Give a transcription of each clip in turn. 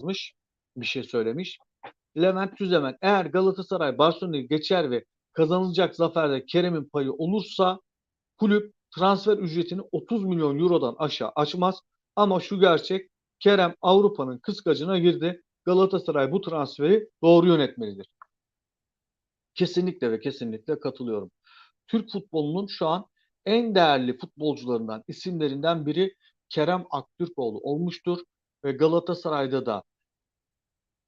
yazmış. Bir şey söylemiş. Levent Tüzemen eğer Galatasaray Barcelona'yı geçer ve kazanılacak zaferde Kerem'in payı olursa kulüp transfer ücretini 30 milyon eurodan aşağı açmaz. Ama şu gerçek Kerem Avrupa'nın kıskacına girdi. Galatasaray bu transferi doğru yönetmelidir. Kesinlikle ve kesinlikle katılıyorum. Türk futbolunun şu an en değerli futbolcularından, isimlerinden biri Kerem Aktürkoğlu olmuştur. Ve Galatasaray'da da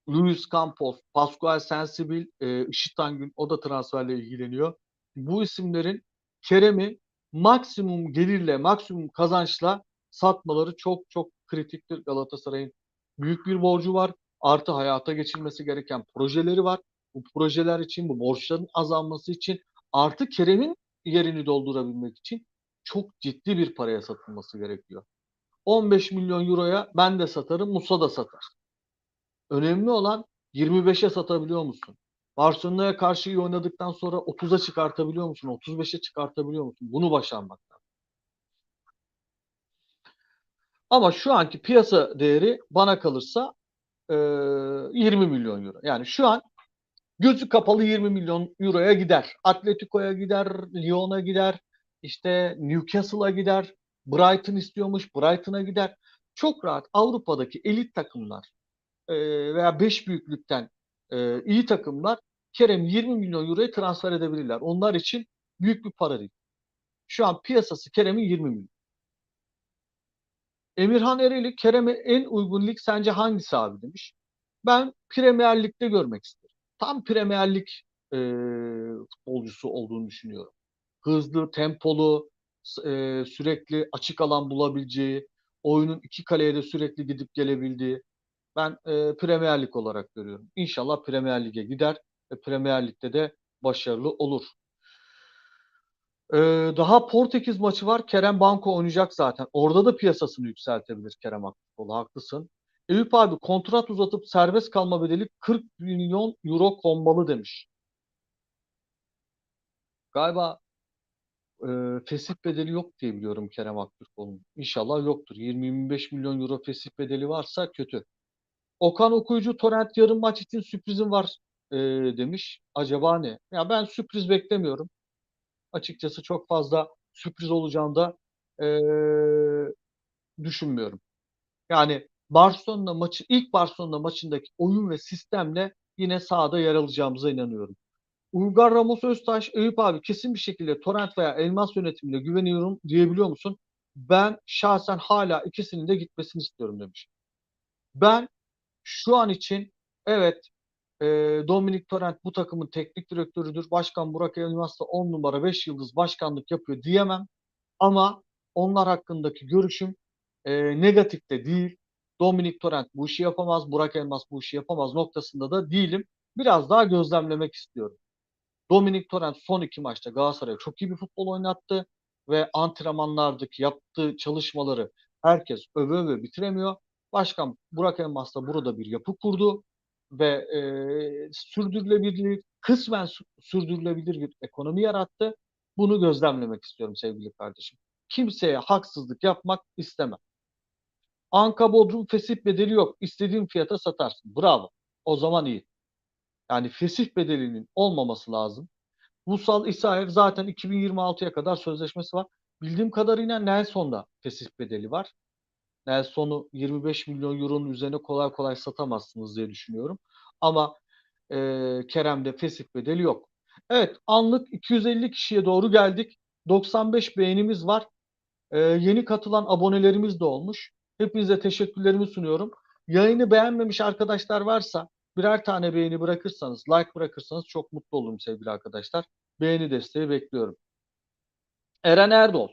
Luis Campos, Pascual Sensibil, e, Işit Angün o da transferle ilgileniyor. Bu isimlerin Kerem'i maksimum gelirle, maksimum kazançla satmaları çok çok kritiktir. Galatasaray'ın büyük bir borcu var. Artı hayata geçirmesi gereken projeleri var. Bu projeler için, bu borçların azalması için artı Kerem'in yerini doldurabilmek için çok ciddi bir paraya satılması gerekiyor. 15 milyon euroya ben de satarım, Musa da satar. Önemli olan 25'e satabiliyor musun? Barcelona'ya karşı iyi oynadıktan sonra 30'a çıkartabiliyor musun? 35'e çıkartabiliyor musun? Bunu başarmak lazım. Ama şu anki piyasa değeri bana kalırsa e, 20 milyon euro. Yani şu an gözü kapalı 20 milyon euroya gider. Atletico'ya gider, Lyon'a gider, işte Newcastle'a gider, Brighton istiyormuş, Brighton'a gider. Çok rahat Avrupa'daki elit takımlar e, veya 5 büyüklükten e, iyi takımlar Kerem 20 milyon euroya transfer edebilirler. Onlar için büyük bir para değil. Şu an piyasası Kerem'in 20 milyon. Emirhan Ereğli Kerem'e en uygun lig sence hangisi abi demiş. Ben Premier Lig'de görmek isterim. Tam Premier Lig e, futbolcusu olduğunu düşünüyorum. Hızlı, tempolu, e, sürekli açık alan bulabileceği, oyunun iki kaleye de sürekli gidip gelebildiği, ben e, Premier Lig olarak görüyorum. İnşallah Premier Lig'e gider ve Premier Lig'de de başarılı olur. Ee, daha Portekiz maçı var. Kerem Banko oynayacak zaten. Orada da piyasasını yükseltebilir Kerem Aktürkoğlu. Haklısın. Eyüp abi kontrat uzatıp serbest kalma bedeli 40 milyon euro konmalı demiş. Galiba e, fesih bedeli yok diye biliyorum Kerem Aktürkoğlu'nun. İnşallah yoktur. 20-25 milyon euro fesih bedeli varsa kötü. Okan Okuyucu Torrent yarım maç için sürprizim var e, demiş. Acaba ne? Ya ben sürpriz beklemiyorum. Açıkçası çok fazla sürpriz olacağını da e, düşünmüyorum. Yani Barcelona maçı ilk Barcelona maçındaki oyun ve sistemle yine sahada yer alacağımıza inanıyorum. Uygar Ramos Öztaş, Eyüp abi kesin bir şekilde Torrent veya Elmas yönetimine güveniyorum diyebiliyor musun? Ben şahsen hala ikisinin de gitmesini istiyorum demiş. Ben şu an için evet e, Dominik Torrent bu takımın teknik direktörüdür. Başkan Burak Elmas da 10 numara 5 yıldız başkanlık yapıyor diyemem. Ama onlar hakkındaki görüşüm e, negatif de değil. Dominik Torrent bu işi yapamaz, Burak Elmas bu işi yapamaz noktasında da değilim. Biraz daha gözlemlemek istiyorum. Dominik Torrent son iki maçta Galatasaray'a çok iyi bir futbol oynattı ve antrenmanlardaki yaptığı çalışmaları herkes öve öve bitiremiyor. Başkan Burak Elmas da burada bir yapı kurdu ve e, sürdürülebilir, kısmen sürdürülebilir bir ekonomi yarattı. Bunu gözlemlemek istiyorum sevgili kardeşim. Kimseye haksızlık yapmak istemem. Anka Bodrum fesih bedeli yok. İstediğin fiyata satarsın. Bravo. O zaman iyi. Yani fesih bedelinin olmaması lazım. Musal İsaev zaten 2026'ya kadar sözleşmesi var. Bildiğim kadarıyla Nelson'da fesih bedeli var. Nelson'u 25 milyon euronun üzerine kolay kolay satamazsınız diye düşünüyorum. Ama e, Kerem'de fesih bedeli yok. Evet anlık 250 kişiye doğru geldik. 95 beğenimiz var. E, yeni katılan abonelerimiz de olmuş. Hepinize teşekkürlerimi sunuyorum. Yayını beğenmemiş arkadaşlar varsa birer tane beğeni bırakırsanız, like bırakırsanız çok mutlu olurum sevgili arkadaşlar. Beğeni desteği bekliyorum. Eren Erdoğan.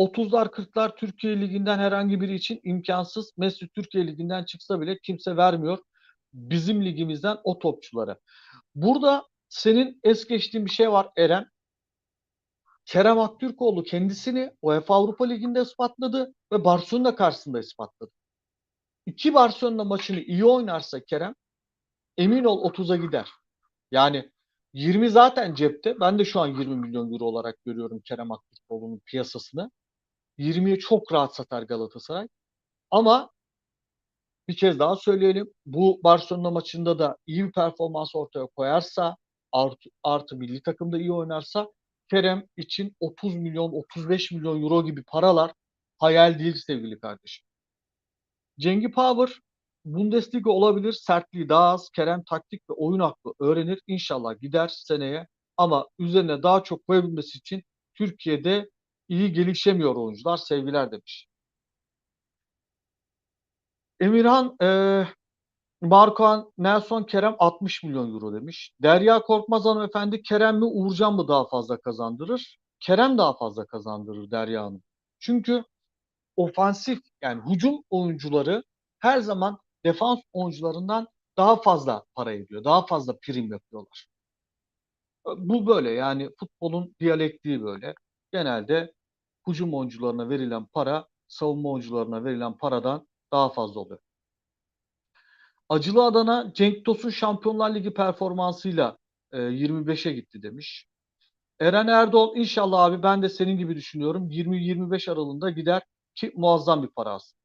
30'lar 40'lar Türkiye Ligi'nden herhangi biri için imkansız. Messi Türkiye Ligi'nden çıksa bile kimse vermiyor bizim ligimizden o topçulara. Burada senin es geçtiğin bir şey var Eren. Kerem Aktürkoğlu kendisini UEFA Avrupa Ligi'nde ispatladı ve Barcelona karşısında ispatladı. İki Barcelona maçını iyi oynarsa Kerem emin ol 30'a gider. Yani 20 zaten cepte. Ben de şu an 20 milyon euro olarak görüyorum Kerem Aktürkoğlu'nun piyasasını. 20'ye çok rahat satar Galatasaray. Ama bir kez daha söyleyelim. Bu Barcelona maçında da iyi bir performans ortaya koyarsa artı, artı milli takımda iyi oynarsa Kerem için 30 milyon 35 milyon euro gibi paralar hayal değil sevgili kardeşim. Cengi Power Bundesliga olabilir. Sertliği daha az. Kerem taktik ve oyun aklı öğrenir. İnşallah gider seneye. Ama üzerine daha çok koyabilmesi için Türkiye'de iyi gelişemiyor oyuncular. Sevgiler demiş. Emirhan e, Marco Nelson Kerem 60 milyon euro demiş. Derya Korkmaz hanımefendi Kerem mi Uğurcan mı daha fazla kazandırır? Kerem daha fazla kazandırır Derya Hanım. Çünkü ofansif yani hücum oyuncuları her zaman defans oyuncularından daha fazla para ediyor. Daha fazla prim yapıyorlar. Bu böyle yani futbolun diyalektiği böyle. Genelde hücum oyuncularına verilen para savunma oyuncularına verilen paradan daha fazla oluyor. Acılı Adana Cenk Tosun Şampiyonlar Ligi performansıyla e, 25'e gitti demiş. Eren Erdoğan inşallah abi ben de senin gibi düşünüyorum. 20-25 aralığında gider ki muazzam bir para aslında.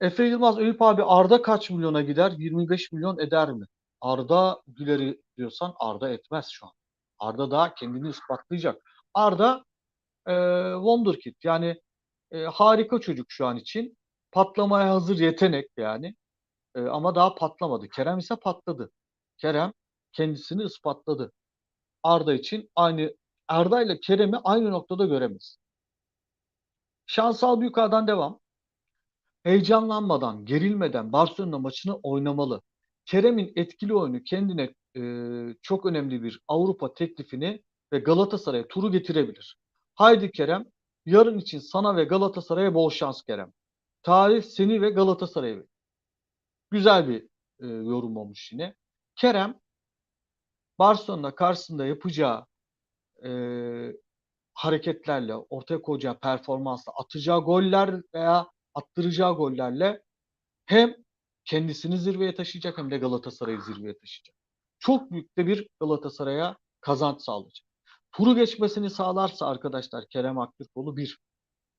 Efe Yılmaz Eyüp abi Arda kaç milyona gider? 25 milyon eder mi? Arda Güler'i diyorsan Arda etmez şu an. Arda daha kendini ispatlayacak. Arda e, Wonderkid yani e, harika çocuk şu an için. Patlamaya hazır yetenek yani. E, ama daha patlamadı. Kerem ise patladı. Kerem kendisini ispatladı. Arda için aynı Arda ile Kerem'i aynı noktada göremez. Şansal Büyükağ'dan devam. Heyecanlanmadan, gerilmeden Barcelona maçını oynamalı. Kerem'in etkili oyunu kendine e, çok önemli bir Avrupa teklifini ve Galatasaray'a turu getirebilir. Haydi Kerem, yarın için sana ve Galatasaray'a bol şans Kerem. Tarih seni ve Galatasaray'ı. Güzel bir e, yorum olmuş yine. Kerem, Barcelona karşısında yapacağı e, hareketlerle, ortaya koyacağı performansla, atacağı goller veya attıracağı gollerle hem kendisini zirveye taşıyacak hem de Galatasaray'ı zirveye taşıyacak. Çok büyük de bir Galatasaray'a kazanç sağlayacak. Turu geçmesini sağlarsa arkadaşlar Kerem Aktürkoğlu bir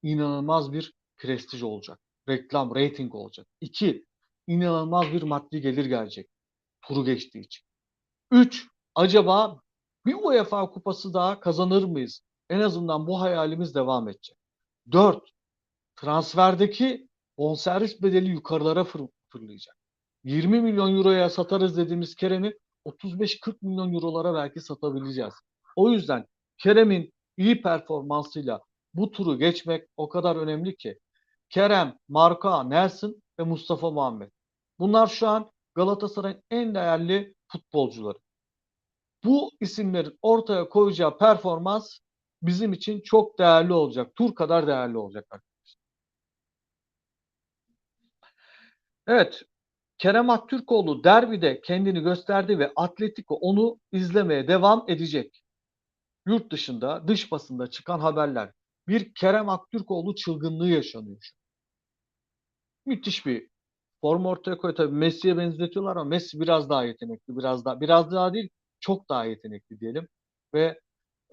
inanılmaz bir prestij olacak. Reklam, rating olacak. İki, inanılmaz bir maddi gelir gelecek. Turu geçtiği için. Üç, acaba bir UEFA kupası daha kazanır mıyız? En azından bu hayalimiz devam edecek. Dört, transferdeki bonservis bedeli yukarılara fır, fırlayacak. 20 milyon euroya satarız dediğimiz Kerem'i 35-40 milyon eurolara belki satabileceğiz. O yüzden Kerem'in iyi performansıyla bu turu geçmek o kadar önemli ki. Kerem, Marka, Nelson ve Mustafa Muhammed. Bunlar şu an Galatasaray'ın en değerli futbolcuları. Bu isimlerin ortaya koyacağı performans bizim için çok değerli olacak. Tur kadar değerli olacak arkadaşlar. Evet. Kerem Aktürkoğlu derbide kendini gösterdi ve Atletico onu izlemeye devam edecek. Yurt dışında, dış basında çıkan haberler. Bir Kerem Aktürkoğlu çılgınlığı yaşanıyor. Müthiş bir form ortaya koyuyor. Tabii Messi'ye benzetiyorlar ama Messi biraz daha yetenekli. Biraz daha, biraz daha değil, çok daha yetenekli diyelim. Ve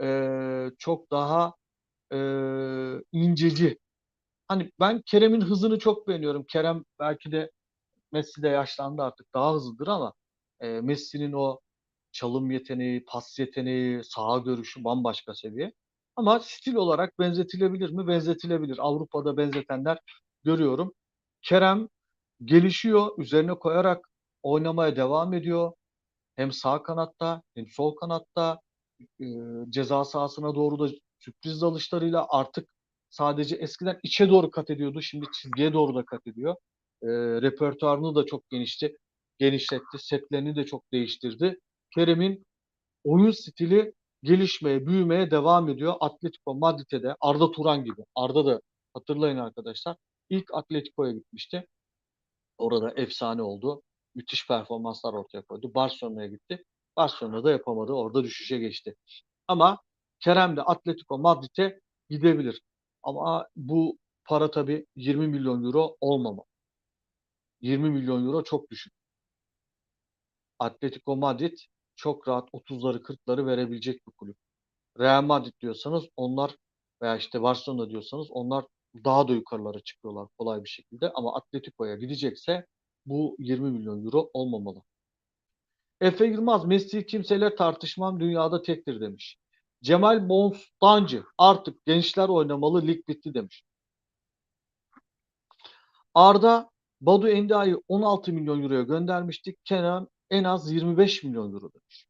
e, çok daha e, inceci. Hani ben Kerem'in hızını çok beğeniyorum. Kerem belki de Messi de yaşlandı artık daha hızlıdır ama e, Messi'nin o çalım yeteneği, pas yeteneği, saha görüşü bambaşka seviye. Ama stil olarak benzetilebilir mi? Benzetilebilir. Avrupa'da benzetenler görüyorum. Kerem gelişiyor, üzerine koyarak oynamaya devam ediyor. Hem sağ kanatta hem sol kanatta e, ceza sahasına doğru da sürpriz dalışlarıyla artık sadece eskiden içe doğru kat ediyordu. Şimdi çizgiye doğru da kat ediyor. E, repertuarını da çok genişti, genişletti. Setlerini de çok değiştirdi. Kerem'in oyun stili gelişmeye, büyümeye devam ediyor. Atletico Madrid'e de Arda Turan gibi. Arda da hatırlayın arkadaşlar. İlk Atletico'ya gitmişti. Orada efsane oldu. Müthiş performanslar ortaya koydu. Barcelona'ya gitti. Barcelona'da yapamadı. Orada düşüşe geçti. Ama Kerem de Atletico Madrid'e gidebilir. Ama bu para tabii 20 milyon euro olmama. 20 milyon euro çok düşük. Atletico Madrid çok rahat 30'ları 40'ları verebilecek bir kulüp. Real Madrid diyorsanız onlar veya işte Barcelona diyorsanız onlar daha da yukarılara çıkıyorlar kolay bir şekilde ama Atletico'ya gidecekse bu 20 milyon euro olmamalı. Efe Yılmaz, Messi kimseyle tartışmam dünyada tektir demiş. Cemal Bonstancı artık gençler oynamalı lig bitti demiş. Arda Badu Endia'yı 16 milyon euroya göndermiştik. Kenan en az 25 milyon euro demiş.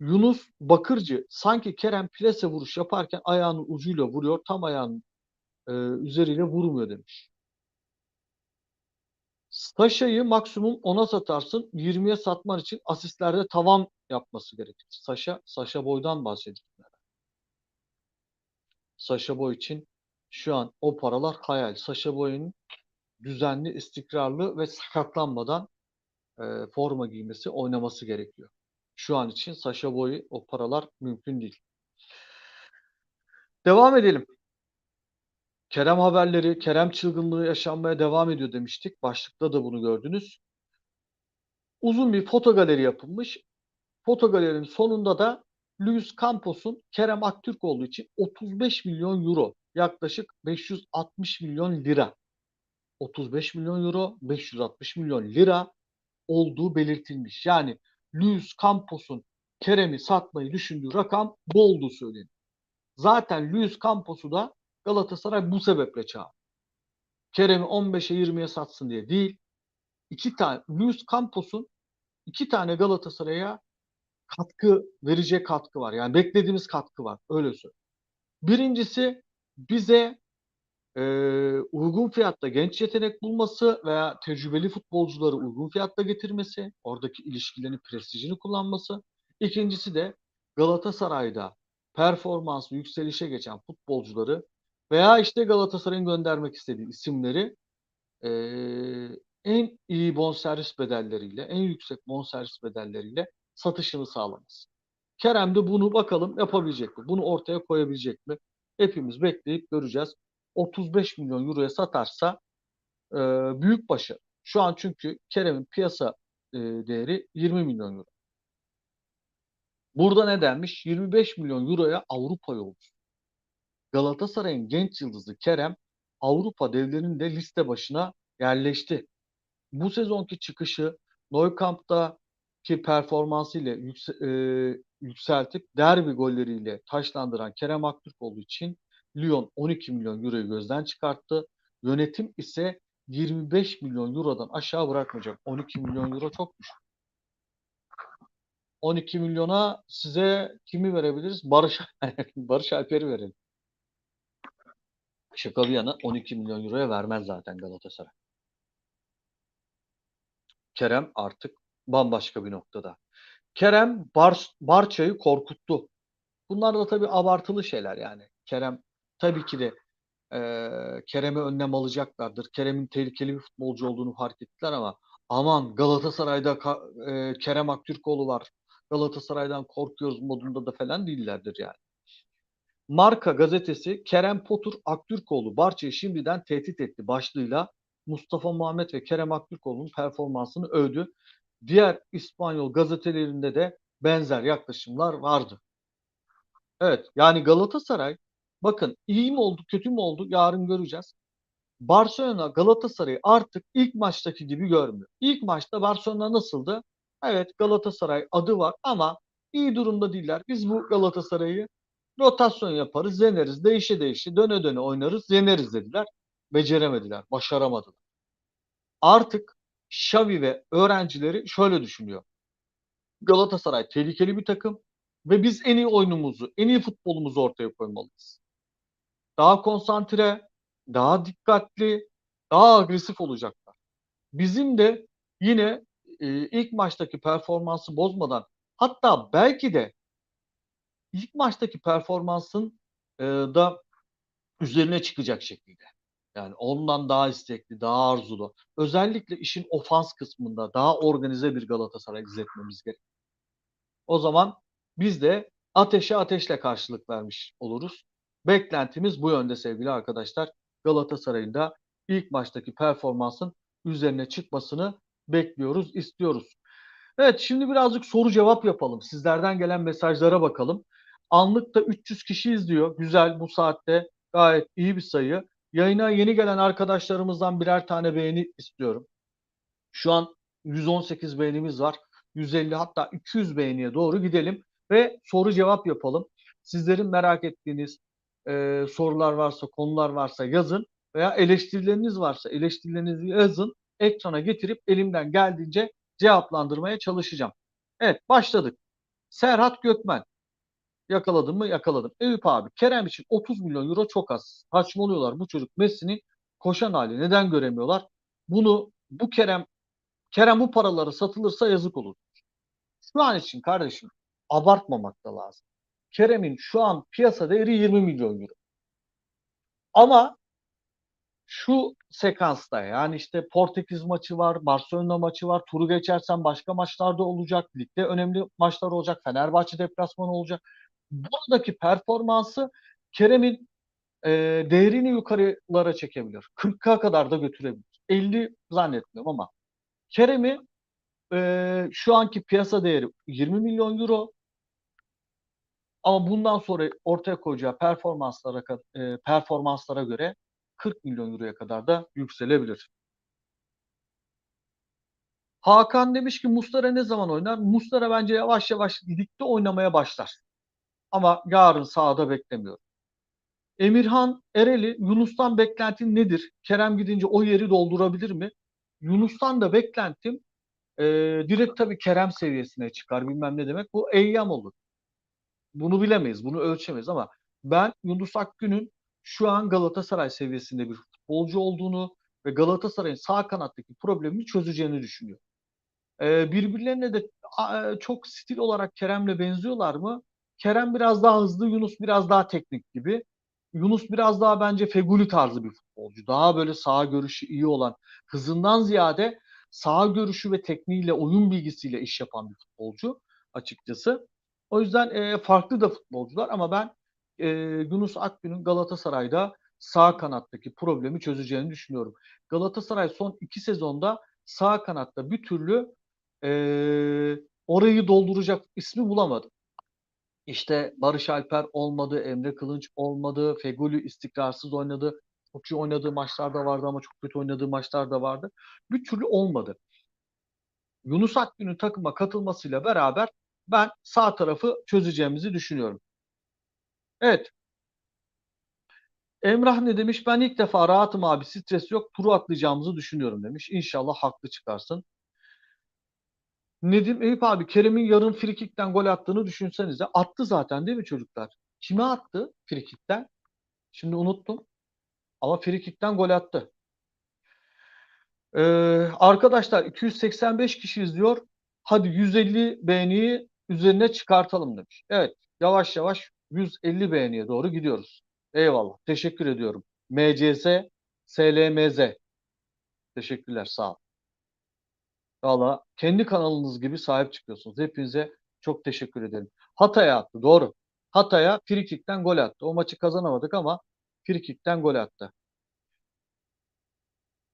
Yunus Bakırcı sanki Kerem plase vuruş yaparken ayağının ucuyla vuruyor. Tam ayağının e, üzeriyle vurmuyor demiş. Saşa'yı maksimum 10'a satarsın. 20'ye satman için asistlerde tavan yapması gerekir. Saşa, Saşa Boy'dan bahsediyorum. Saşa Boy için şu an o paralar hayal. Saşa Boy'un düzenli, istikrarlı ve sakatlanmadan e, forma giymesi, oynaması gerekiyor. Şu an için Saşa Boy'u o paralar mümkün değil. Devam edelim. Kerem haberleri, Kerem çılgınlığı yaşanmaya devam ediyor demiştik. Başlıkta da bunu gördünüz. Uzun bir foto galeri yapılmış. Foto sonunda da Luis Campos'un Kerem Aktürkoğlu için 35 milyon euro, yaklaşık 560 milyon lira. 35 milyon euro, 560 milyon lira olduğu belirtilmiş. Yani Luis Campos'un Kerem'i satmayı düşündüğü rakam bu olduğu söyleniyor. Zaten Luis Campos'u da Galatasaray bu sebeple çağırdı. Kerem'i 15'e 20'ye satsın diye değil. İki tane Luis Campos'un iki tane Galatasaray'a katkı verecek katkı var. Yani beklediğimiz katkı var. Öyle söyleyeyim. Birincisi bize e, uygun fiyatta genç yetenek bulması veya tecrübeli futbolcuları uygun fiyatta getirmesi, oradaki ilişkilerin prestijini kullanması. İkincisi de Galatasaray'da performansı yükselişe geçen futbolcuları veya işte Galatasaray'ın göndermek istediği isimleri e, en iyi bonservis bedelleriyle, en yüksek bonservis bedelleriyle satışını sağlaması. Kerem de bunu bakalım yapabilecek mi? Bunu ortaya koyabilecek mi? Hepimiz bekleyip göreceğiz. 35 milyon euroya satarsa e, büyük başarı. Şu an çünkü Kerem'in piyasa e, değeri 20 milyon euro. Burada ne denmiş? 25 milyon euroya Avrupa yolcusu. Galatasaray'ın genç yıldızı Kerem Avrupa devlerinde liste başına yerleşti. Bu sezonki çıkışı Nou Camp'taki performansıyla yükse, e, yükseltip derbi golleriyle taşlandıran Kerem Aktürkoğlu için Lyon 12 milyon euroyu gözden çıkarttı. Yönetim ise 25 milyon eurodan aşağı bırakmayacak. 12 milyon euro çok düşük. 12 milyona size kimi verebiliriz? Barış Barış Alper'i verelim. Şaka bir yana 12 milyon euroya vermez zaten Galatasaray. Kerem artık bambaşka bir noktada. Kerem Bar Barça'yı korkuttu. Bunlar da tabii abartılı şeyler yani. Kerem tabii ki de e, Kerem'e önlem alacaklardır. Kerem'in tehlikeli bir futbolcu olduğunu fark ettiler ama aman Galatasaray'da e, Kerem Aktürkoğlu var. Galatasaray'dan korkuyoruz modunda da falan değillerdir yani. Marka gazetesi Kerem Potur Aktürkoğlu Barça'yı şimdiden tehdit etti başlığıyla Mustafa Muhammed ve Kerem Aktürkoğlu'nun performansını övdü. Diğer İspanyol gazetelerinde de benzer yaklaşımlar vardı. Evet yani Galatasaray bakın iyi mi oldu kötü mü oldu yarın göreceğiz. Barcelona Galatasaray'ı artık ilk maçtaki gibi görmüyor. İlk maçta Barcelona nasıldı? Evet Galatasaray adı var ama iyi durumda değiller. Biz bu Galatasaray'ı rotasyon yaparız, yeneriz, değişe değişe, döne döne oynarız, yeneriz dediler. Beceremediler, başaramadılar. Artık Xavi ve öğrencileri şöyle düşünüyor. Galatasaray tehlikeli bir takım ve biz en iyi oyunumuzu, en iyi futbolumuzu ortaya koymalıyız. Daha konsantre, daha dikkatli, daha agresif olacaklar. Bizim de yine e, ilk maçtaki performansı bozmadan hatta belki de ilk maçtaki performansın e, da üzerine çıkacak şekilde. Yani ondan daha istekli, daha arzulu. Özellikle işin ofans kısmında daha organize bir Galatasaray izletmemiz gerek. O zaman biz de ateşe ateşle karşılık vermiş oluruz. Beklentimiz bu yönde sevgili arkadaşlar. Galatasaray'ın da ilk maçtaki performansın üzerine çıkmasını bekliyoruz, istiyoruz. Evet şimdi birazcık soru cevap yapalım. Sizlerden gelen mesajlara bakalım. Anlıkta 300 kişi izliyor. Güzel bu saatte Gayet iyi bir sayı. Yayına yeni gelen arkadaşlarımızdan birer tane beğeni istiyorum. Şu an 118 beğenimiz var. 150 hatta 200 beğeniye doğru gidelim ve soru cevap yapalım. Sizlerin merak ettiğiniz e, sorular varsa, konular varsa yazın veya eleştirileriniz varsa eleştirilerinizi yazın. Ekrana getirip elimden geldiğince cevaplandırmaya çalışacağım. Evet başladık. Serhat Gökmen. Yakaladım mı? Yakaladım. Eyüp abi Kerem için 30 milyon euro çok az. Saçmalıyorlar. Bu çocuk Messi'nin koşan hali. Neden göremiyorlar? Bunu bu Kerem Kerem bu paraları satılırsa yazık olur. Şu an için kardeşim abartmamak da lazım. Kerem'in şu an piyasa değeri 20 milyon euro. Ama şu sekansta yani işte Portekiz maçı var, Barcelona maçı var, turu geçersen başka maçlarda olacak, ligde önemli maçlar olacak, Fenerbahçe deplasmanı olacak. Buradaki performansı Kerem'in e, değerini yukarılara çekebilir. 40'a kadar da götürebilir. 50 zannetmiyorum ama Kerem'i e, şu anki piyasa değeri 20 milyon euro ama bundan sonra ortaya koyacağı performanslara e, performanslara göre 40 milyon euroya kadar da yükselebilir. Hakan demiş ki Mustara ne zaman oynar? Mustara bence yavaş yavaş ligde oynamaya başlar. Ama yarın sahada beklemiyorum. Emirhan Ereli Yunus'tan beklentin nedir? Kerem gidince o yeri doldurabilir mi? Yunus'tan da beklentim e, direkt tabii Kerem seviyesine çıkar bilmem ne demek. Bu eyyam olur. Bunu bilemeyiz, bunu ölçemeyiz ama ben Yunus Akgün'ün şu an Galatasaray seviyesinde bir futbolcu olduğunu ve Galatasaray'ın sağ kanattaki problemini çözeceğini düşünüyorum. Ee, birbirlerine de a, çok stil olarak Kerem'le benziyorlar mı? Kerem biraz daha hızlı, Yunus biraz daha teknik gibi. Yunus biraz daha bence Feguli tarzı bir futbolcu. Daha böyle sağ görüşü iyi olan, hızından ziyade sağ görüşü ve tekniğiyle, oyun bilgisiyle iş yapan bir futbolcu açıkçası. O yüzden e, farklı da futbolcular ama ben e, Yunus Akgün'ün Galatasaray'da sağ kanattaki problemi çözeceğini düşünüyorum. Galatasaray son iki sezonda sağ kanatta bir türlü e, orayı dolduracak ismi bulamadı. İşte Barış Alper olmadı, Emre Kılınç olmadı, Feguli istikrarsız oynadı. Çok iyi oynadığı maçlar da vardı ama çok kötü oynadığı maçlar da vardı. Bir türlü olmadı. Yunus Akgün'ün takıma katılmasıyla beraber ben sağ tarafı çözeceğimizi düşünüyorum. Evet. Emrah ne demiş? Ben ilk defa rahatım abi stres yok turu atlayacağımızı düşünüyorum demiş. İnşallah haklı çıkarsın. Nedim Eyüp abi Kerem'in yarın frikikten gol attığını düşünsenize. Attı zaten değil mi çocuklar? Kime attı frikikten? Şimdi unuttum. Ama frikikten gol attı. Ee, arkadaşlar 285 kişi izliyor. Hadi 150 beğeniyi üzerine çıkartalım demiş. Evet yavaş yavaş 150 beğeniye doğru gidiyoruz. Eyvallah. Teşekkür ediyorum. MCS SLMZ. Teşekkürler. Sağ ol. Valla kendi kanalınız gibi sahip çıkıyorsunuz. Hepinize çok teşekkür ederim. Hatay'a attı. Doğru. Hatay'a frikikten gol attı. O maçı kazanamadık ama frikikten gol attı.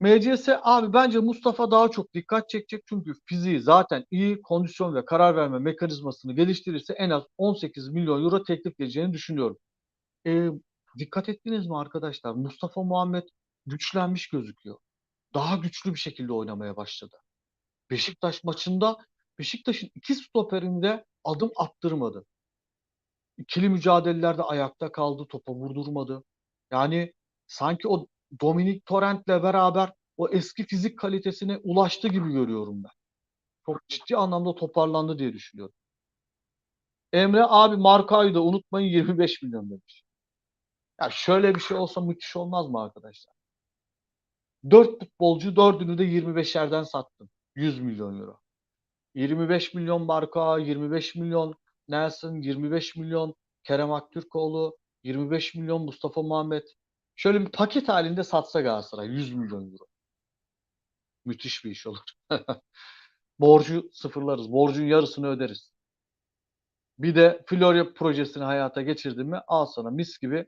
MCS abi bence Mustafa daha çok dikkat çekecek çünkü fiziği zaten iyi kondisyon ve karar verme mekanizmasını geliştirirse en az 18 milyon euro teklif geleceğini düşünüyorum. E, dikkat ettiniz mi arkadaşlar? Mustafa Muhammed güçlenmiş gözüküyor. Daha güçlü bir şekilde oynamaya başladı. Beşiktaş maçında Beşiktaş'ın iki stoperinde adım attırmadı. İkili mücadelelerde ayakta kaldı, topa vurdurmadı. Yani sanki o Dominik Torrent'le beraber o eski fizik kalitesine ulaştı gibi görüyorum ben. Çok ciddi anlamda toparlandı diye düşünüyorum. Emre abi Marka'yı da unutmayın 25 milyon demiş. Ya şöyle bir şey olsa müthiş olmaz mı arkadaşlar? Dört futbolcu dördünü de 25'lerden sattım. 100 milyon euro. 25 milyon Marka, 25 milyon Nelson, 25 milyon Kerem Aktürkoğlu, 25 milyon Mustafa Muhammed. Şöyle bir paket halinde satsa Galatasaray 100 milyon euro. Müthiş bir iş olur. Borcu sıfırlarız. Borcun yarısını öderiz. Bir de Florya projesini hayata geçirdim mi al sana mis gibi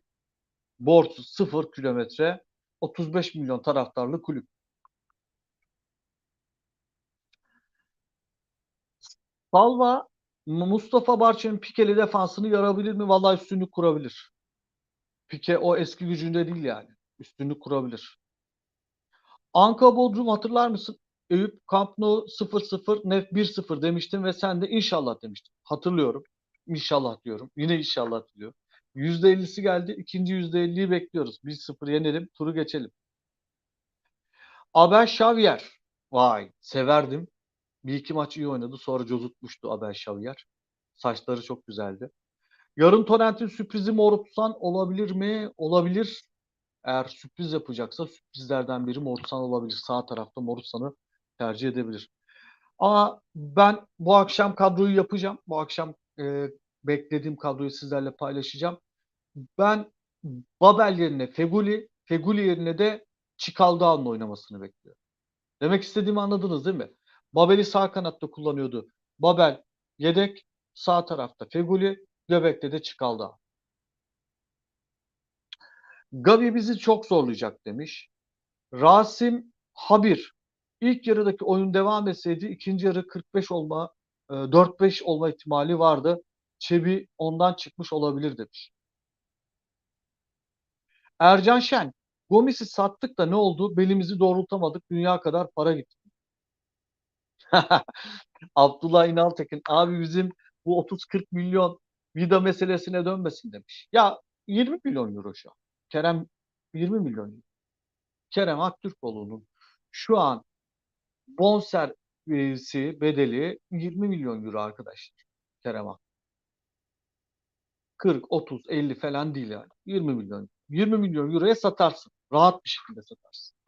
borçsuz sıfır kilometre 35 milyon taraftarlı kulüp. Salva Mustafa Barça'nın Pikeli defansını yarabilir mi? Vallahi üstünlük kurabilir. Pike o eski gücünde değil yani. Üstünlük kurabilir. Anka Bodrum hatırlar mısın? Eyüp Camp Nou 0-0 Nef 1-0 demiştin ve sen de inşallah demiştin. Hatırlıyorum. İnşallah diyorum. Yine inşallah diyor. %50'si geldi. İkinci %50'yi bekliyoruz. 1-0 yenelim. Turu geçelim. Abel Xavier. Vay severdim. Bir iki maç iyi oynadı. Sonra cozutmuştu Abel Xavier. Saçları çok güzeldi. Yarın Torrent'in sürprizi Morutsan olabilir mi? Olabilir. Eğer sürpriz yapacaksa sürprizlerden biri Morutsan olabilir. Sağ tarafta Morutsan'ı tercih edebilir. Ama ben bu akşam kadroyu yapacağım. Bu akşam e, beklediğim kadroyu sizlerle paylaşacağım. Ben Babel yerine Feguli, Feguli yerine de Çikaldağ'ın oynamasını bekliyorum. Demek istediğimi anladınız değil mi? Babel'i sağ kanatta kullanıyordu. Babel yedek, sağ tarafta Feguli, göbekte de Çikaldağ. Gavi bizi çok zorlayacak demiş. Rasim Habir ilk yarıdaki oyun devam etseydi ikinci yarı 45 olma 4-5 olma ihtimali vardı. Çebi ondan çıkmış olabilir demiş. Ercan Şen Gomis'i sattık da ne oldu? Belimizi doğrultamadık. Dünya kadar para gitti. Abdullah İnaltekin abi bizim bu 30-40 milyon vida meselesine dönmesin demiş. Ya 20 milyon euro şu an. Kerem 20 milyon euro. Kerem Aktürkoğlu'nun şu an bonservisi bedeli 20 milyon euro arkadaşlar. Kerem Aktürk. 40, 30, 50 falan değil yani. 20 milyon. 20 milyon euroya satarsın. Rahat bir şekilde satarsın.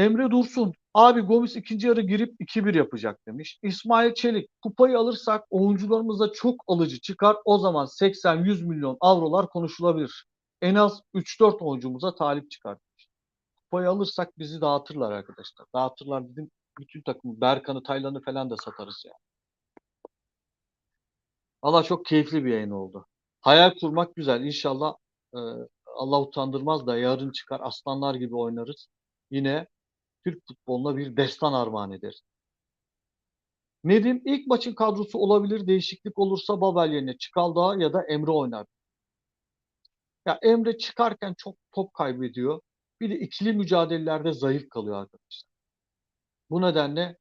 Emre Dursun. Abi Gomis ikinci yarı girip 2-1 yapacak demiş. İsmail Çelik. Kupayı alırsak oyuncularımıza çok alıcı çıkar. O zaman 80-100 milyon avrolar konuşulabilir. En az 3-4 oyuncumuza talip çıkar demiş. Kupayı alırsak bizi dağıtırlar arkadaşlar. Dağıtırlar dedim. Bütün takım Berkan'ı, Taylan'ı falan da satarız yani. Valla çok keyifli bir yayın oldu. Hayal kurmak güzel. İnşallah e, Allah utandırmaz da yarın çıkar aslanlar gibi oynarız. Yine Türk futboluna bir destan armağan ederiz. Nedim ilk maçın kadrosu olabilir. Değişiklik olursa Babel yerine Çıkaldağ ya da Emre oynar. Ya Emre çıkarken çok top kaybediyor. Bir de ikili mücadelelerde zayıf kalıyor arkadaşlar. Bu nedenle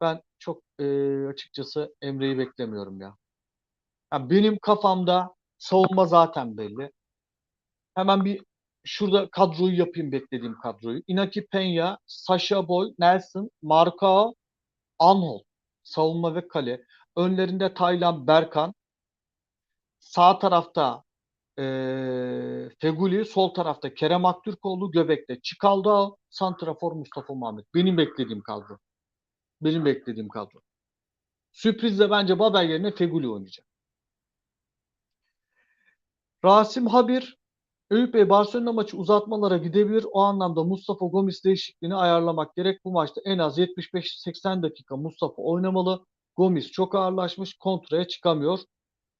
ben çok e, açıkçası Emre'yi beklemiyorum ya. ya. Benim kafamda savunma zaten belli. Hemen bir şurada kadroyu yapayım beklediğim kadroyu. Inaki Peña, Sasha Boy, Nelson, Marcao, Anhol. Savunma ve kale. Önlerinde Taylan Berkan. Sağ tarafta e, Feguli, sol tarafta Kerem Aktürkoğlu, Göbek'te Çikaldağ, Santrafor Mustafa Muhammed. Benim beklediğim kadro. Benim beklediğim kadro. Sürprizle bence Babel yerine Feguli oynayacak. Rasim Habir, Eyüp Bey Barcelona maçı uzatmalara gidebilir. O anlamda Mustafa Gomis değişikliğini ayarlamak gerek. Bu maçta en az 75-80 dakika Mustafa oynamalı. Gomis çok ağırlaşmış. Kontraya çıkamıyor.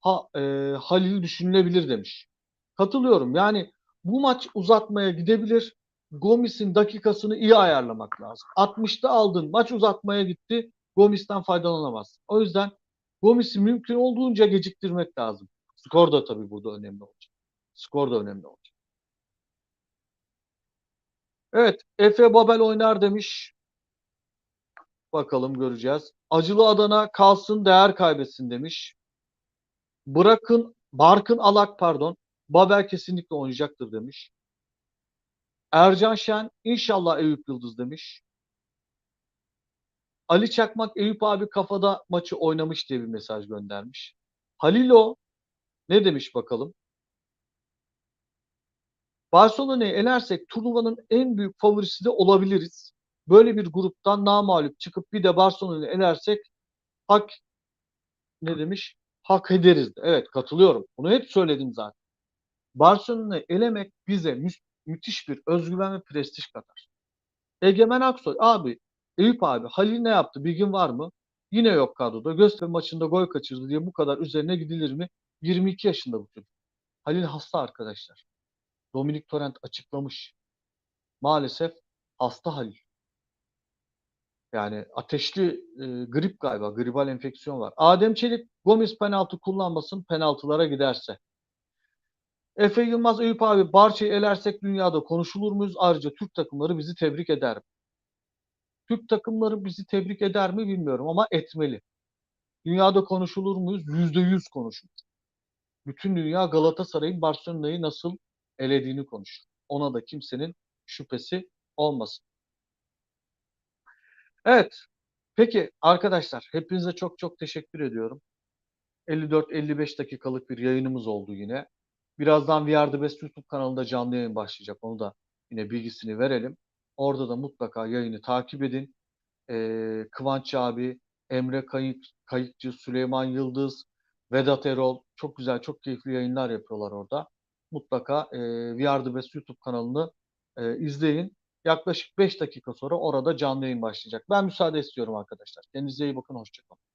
Ha, e, Halil düşünülebilir demiş. Katılıyorum. Yani bu maç uzatmaya gidebilir. Gomis'in dakikasını iyi ayarlamak lazım. 60'ta aldın. Maç uzatmaya gitti. Gomis'ten faydalanamaz. O yüzden Gomis'i mümkün olduğunca geciktirmek lazım. Skor da tabii burada önemli olacak. Skor da önemli olacak. Evet, Efe Babel oynar demiş. Bakalım göreceğiz. Acılı Adana kalsın değer kaybetsin demiş. Bırakın Barkın Alak pardon. Babel kesinlikle oynayacaktır demiş. Ercan Şen inşallah Eyüp Yıldız demiş. Ali Çakmak Eyüp abi kafada maçı oynamış diye bir mesaj göndermiş. Halilo ne demiş bakalım? Barcelona'yı elersek turnuvanın en büyük favorisi de olabiliriz. Böyle bir gruptan namalup çıkıp bir de Barcelona'yı elersek hak ne demiş? Hak ederiz. Evet katılıyorum. Bunu hep söyledim zaten. Barcelona'yı elemek bize mü müthiş bir özgüven ve prestij katar. Egemen Aksoy abi Eyüp abi Halil ne yaptı? Bilgin var mı? Yine yok kadroda. Göztepe maçında gol kaçırdı diye bu kadar üzerine gidilir mi? 22 yaşında bu çocuk. Halil hasta arkadaşlar. Dominik Torrent açıklamış. Maalesef hasta Halil. Yani ateşli e, grip galiba. Gribal enfeksiyon var. Adem Çelik Gomis penaltı kullanmasın penaltılara giderse. Efe Yılmaz Eyüp abi Barça'yı elersek dünyada konuşulur muyuz? Ayrıca Türk takımları bizi tebrik eder mi? Türk takımları bizi tebrik eder mi bilmiyorum ama etmeli. Dünyada konuşulur muyuz? Yüzde yüz konuşulur. Bütün dünya Galatasaray'ın Barcelona'yı nasıl elediğini konuşur. Ona da kimsenin şüphesi olmasın. Evet. Peki arkadaşlar hepinize çok çok teşekkür ediyorum. 54-55 dakikalık bir yayınımız oldu yine. Birazdan VR The Best YouTube kanalında canlı yayın başlayacak. Onu da yine bilgisini verelim. Orada da mutlaka yayını takip edin. Ee, Kıvanç abi, Emre Kayık, Kayıkçı, Süleyman Yıldız, Vedat Erol çok güzel, çok keyifli yayınlar yapıyorlar orada. Mutlaka e, VR The Best YouTube kanalını e, izleyin. Yaklaşık 5 dakika sonra orada canlı yayın başlayacak. Ben müsaade istiyorum arkadaşlar. Kendinize iyi bakın, hoşçakalın.